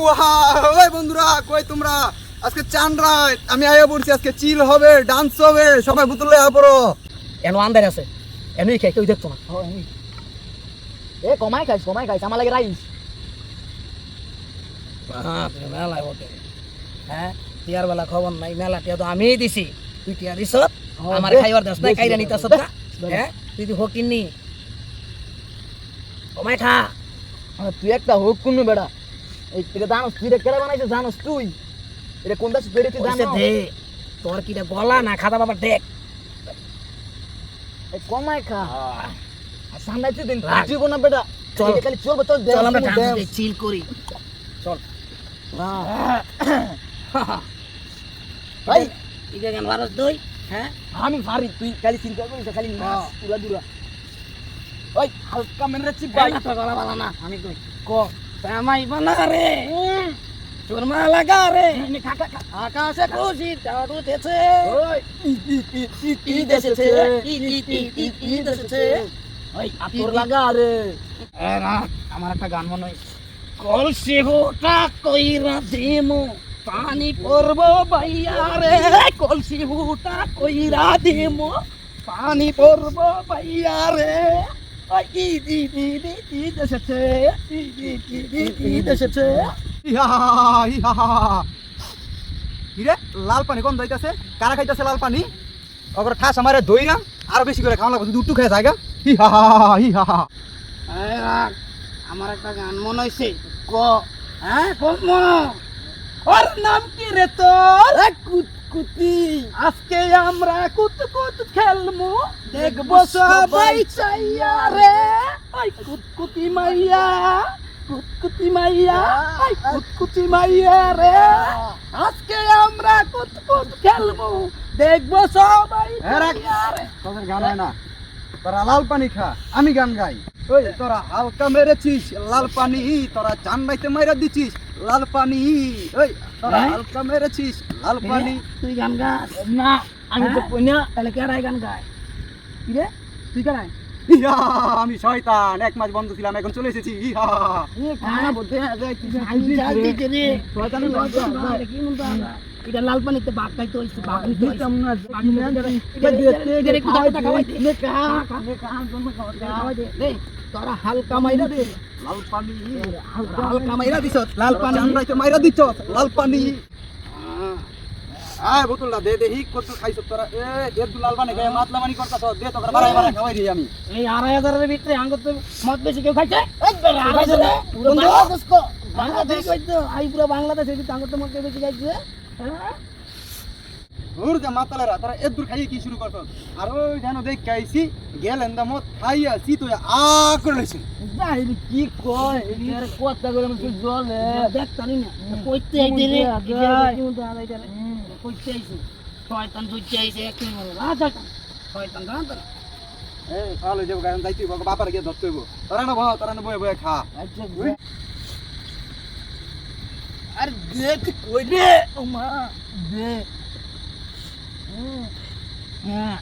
ওই বন্ধুরা কই তোমরা? আজকে চান রাত আমি আয়া পড়ছি আজকে চিল হবে ডান্স হবে সবাই বুতুল আয়া পড়ো। এন আন্দার আছে এনুই খাই কেউ দেখতো না। এ কমাই খাইস কমাই খাইস আমার লাগে রাইস বাপরে মেলা বটে। হ্যাঁ টিয়ার বেলা খবর নাই মেলা টিয়া তো আমিই দিছি। তুই টিয়া দিছ? আমার খাইবার দাস না কাইরা নিতাস না হ্যাঁ তুই তো হকিনি কমাই খা। তুই একটা হোক কোনো বেড়া। থেকে জানোস তুই এটা কেড়ে বানাইছে জানোস তুই? এটা কোন দাস তুই ওইসে জানো? দে। তোর কিটা গলা না খাদা বাবা দেখ। এই কমাই খা। আর সামলাইতে দিন রাখ। তুই বেটা। চল। খালি চলবে তোর চল আমরা ডান্স। চিল করি। চল। ভাই। ঠিক আছে গান ভারত দই হ্যাঁ? আমি পারি তুই খালি চিন্তা করিস খালি নাচ পুরা দুরা। ওই হালকা চিপ ভাই ভাই। তোর গলা ভালো না। আমি কই? ক? ঈদ ঈদ ঈদ এসেছে। ওই তোর লাগা রে। এ না আমার একটা গান মনে হয় কলসি হুটা কইরা দিমু পানি পড়ব বাইয়া রে। কলসি হুটা কইরা দিমু পানি পড়ব বাইয়া রে। ঈদ এসেছে ঈদ এসেছে কিরে লাল পানি কম যাইতাছে কারা খাইতাছে লাল পানি? অগর ঠাস আমারে দইরা আর বেশি করে খাওয়া লাগবে দুটু খেয়ে জায়গা রাখ, আমার একটা গান মনে হয়েছে ক হ্যাঁ কম ওর নাম কি রে তোর? কুতকুতি। আজকে আমরা কুত কুত খেলমু। দেখব সবাই চাইয়া রে। ওই কুতকুতি মাইয়া কুতকুতি মাইয়া ওই কুতকুতি মাইয়া রে। আজকে আমরা কুত কুত খেলমু দেখব সবাই হ্যাঁ, তোদের গান হয় না। তোরা লাল পানি খা আমি গান গাই। ওই তোরা হালকা মেরেছিস লাল পানি তোরা চান রাইতে মাইরা দিছিস লাল পানি। ওই তোরা হ্যাঁ? হালকা মেরেছিস লাল পানি। তুই গান গাস? না আমি তো হ্যাঁ? তাহলে কেরাই গান গায়? কি রে? তুই ইহা আমি শয়তান এক মাস বন্ধ ছিলাম এখন চলে এসেছি ইহা খানা বলতে লজ্জা এটা লাল পানিতে বাঘ খাইতে হইছে বাঘ নিতে দিতাম না বাঘ নিতে এটা দে, এটা দে, খাওয়াই দে, খাওয়াই দে। নে কা নে কা জন্য খাওয়া খাওয়াই তোরা হালকা মাইরা দে। লাল পানি। হালকা মাইরা দিছ লাল পানি। চান মাইরা দিছ লাল পানি। আয় বোতলটা দে দে হিক কত খাইছ তোরা। এ দে দু লাল পানি গায়ে মাতলা মানি করতাছ দে তোরা বাড়াই বাড়াই খাওয়াই দিই আমি। এই আড়াই হাজারের ভিতরে আঙ্গ তো মদ বেশি কেউ খাইছে? পুরো বাংলাদেশ আই পুরো বাংলাদেশ এই আঙ্গ তো মদ বেশি খাইছে হ্যাঁ? ওর যে মাতালেরা তোরা দূর খাইয়ে কি শুরু করছ আর ওই জানো দেখ খাইছি গেলেন দা মত খাইয়া সি তো আ করে লইছে। যাই কি কয়? এর কথা করে আমি জলে। দেখ জানি না কইতে আইতে রে রে কইতে আইছে। শয়তান দুইতে আইছে এক নম্বর আ শয়তান শয়তান জানতো না এ ভালো যাব গান যাইতে হইব বাপার গিয়ে ধরতে হইব। তোরা না তোরা না বয়ে বয়ে খা। আচ্ছা আর কই দে? ও মা দে হ্যাঁ